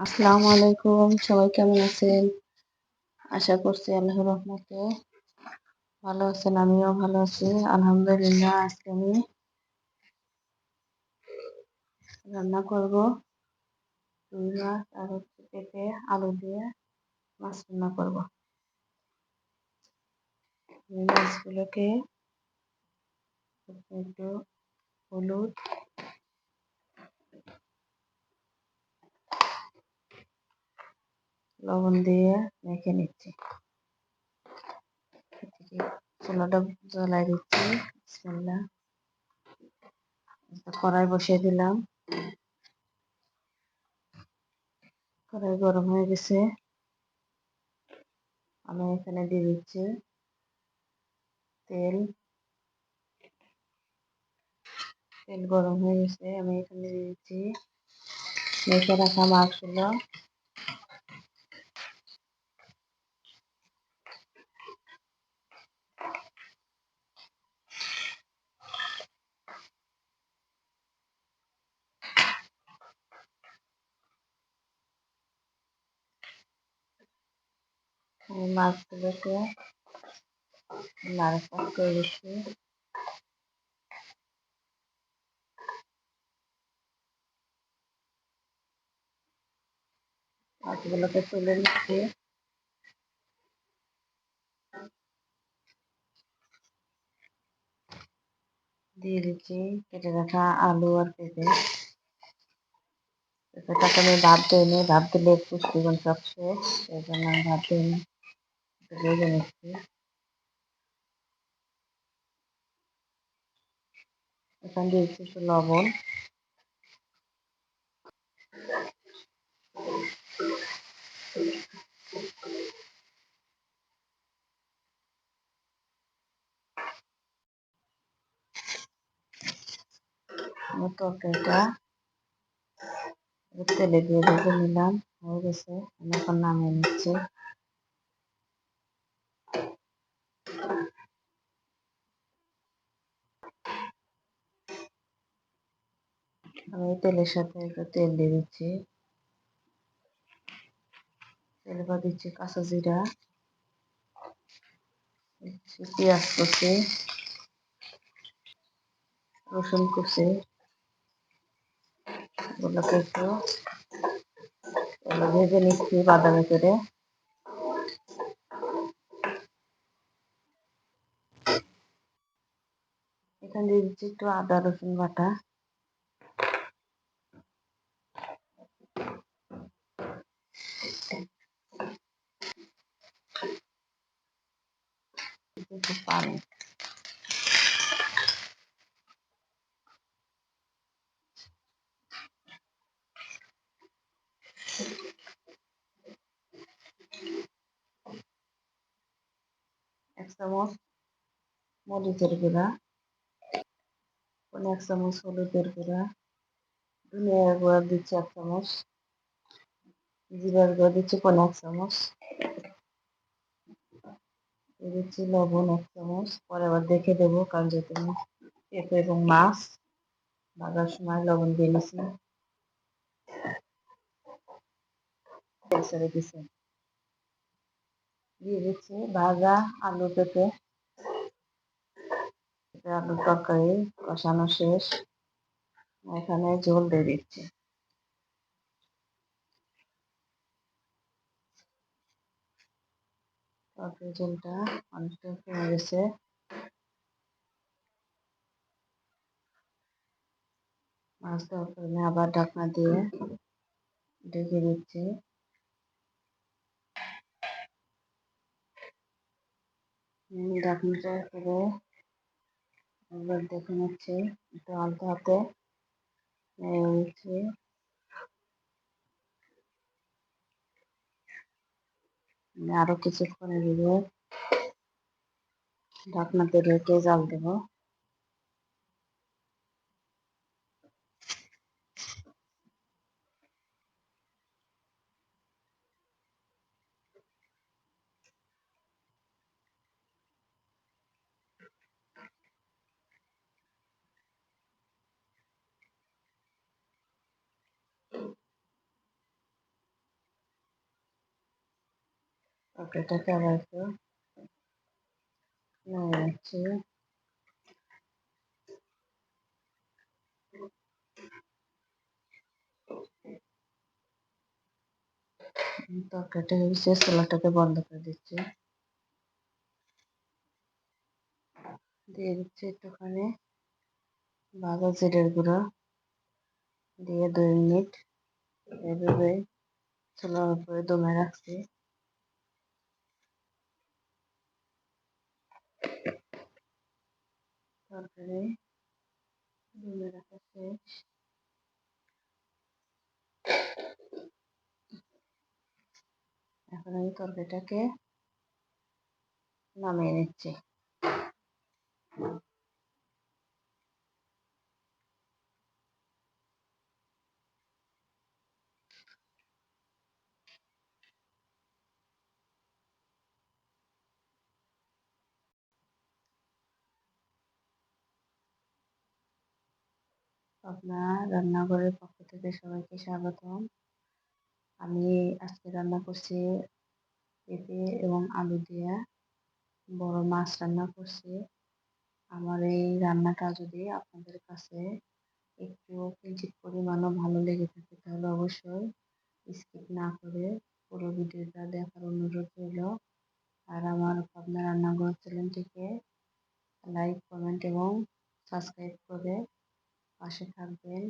আসসালামু আলাইকুম সবাই কেমন আছেন? আশা করছি আল্লাহর রহমতে ভালো আছেন, আমিও ভালো আছি, আলহামদুলিল্লাহ, আজকে আমি রান্না করব। রুই মাছ আর হচ্ছে পেঁপে, আলু দিয়ে মাছ রান্না করব। মাছগুলোকে একটু হলুদ লবণ দিয়ে মেখে নিচ্ছি। চুলাটা জ্বলাই দিচ্ছি। বিসমিল্লাহ। কড়াই বসিয়ে দিলাম। কড়াই গরম হয়ে গেছে। আমি এখানে দিয়ে দিচ্ছি তেল। তেল গরম হয়ে গেছে। আমি এখানে দিয়ে দিচ্ছি। মেখে রাখা মাছগুলো। মাছগুলোকে নাড়াচাড়া করে দিচ্ছি মাছগুলোকে তুলে নিচ্ছি। দিয়ে দিচ্ছি কেটে রাখা আলু আর পেঁপে। পেঁপেটাকে আমি ভাত দিইনি ভাত দিলে পুষ্টিগুণ সব শেষ সেই জন্য আমি ভাত দিইনি। ভেজে নিচ্ছি এখানে দিয়েছি একটু লবণ তরকারিটা তেলে দিয়ে ভেজে নিলাম হয়ে গেছে এখন নামিয়ে নিচ্ছি আমি তেলের সাথে একটু তেল দিয়ে দিচ্ছি। তেল বা দিচ্ছি কাঁচা জিরা পেঁয়াজ কুচি, রসুন কুচি, এগুলোকে একটু ভেজে নিচ্ছি বাদামি করে। এখানে দিয়ে দিচ্ছি একটু আদা, রসুন বাটা। একটু পানি এক চামচ মরিচের গুঁড়া এক চামচ হলুদের গুঁড়া ধনিয়ার গুঁড়া দিচ্ছি এক চামচ জিরার গুঁড়া দিচ্ছি পনেরো এক চামচ দিচ্ছি লবণ এক চামচ। পরে আবার দেখে দেবো, কারণ যেহেতু আমি পেঁপে এবং মাছ ভাজার সময় লবণ দিয়ে নিছি। ছেড়ে দিয়ে দিচ্ছি ভাজা আলু পেঁপে আলুর তরকারি কষানো শেষ। এখানে ঝোল দিয়ে দিচ্ছি। তরকারি ঝোলটা অনেকটা কমে গেছে। মাছ দেওয়ার আবার ঢাকনা দিয়ে ঢেকে দিচ্ছি। ঢাকনাটা করে একবার দেখে নিচ্ছি একটু আলতো হাতে। নিচ্ছি আরও কিছুক্ষণ দিয়ে ঢাকনাতে রেখে জাল দেবো। তরকারিটাকে আবার একটু নেড়ে নিচ্ছি তরকারিটা হয়েছে ছোলাটাকে বন্ধ করে দিচ্ছি। দিয়ে দিচ্ছি একটুখানি ভাজা জিরের গুঁড়ো। দিয়ে দুই মিনিট এভাবে ছোলার উপরে দমে রাখছি। তরকারি দমে রাখা শেষ। এখন আমি তরকারিটাকে নামিয়ে নিচ্ছি। আপনার রান্নাঘরের পক্ষ থেকে সবাইকে স্বাগতম। আমি আজকে রান্না করছি পেঁপে এবং আলু দিয়ে। বড় মাছ রান্না করছি। আমার এই রান্নাটা যদি আপনাদের কাছে একটু কিঞ্চিত পরিমাণও ভালো লেগে থাকে, তাহলে অবশ্যই স্কিপ না করে পুরো ভিডিওটা দেখার অনুরোধ রইল। আর আমার আপনার রান্নাঘর চ্যানেলটিকে লাইক, কমেন্ট এবং সাবস্ক্রাইব করে পাশে থাকবেন।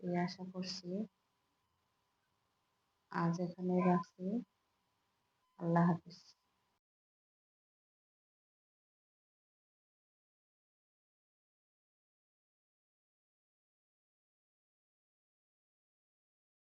এই আশা করছি। আজ এখানে রাখছি।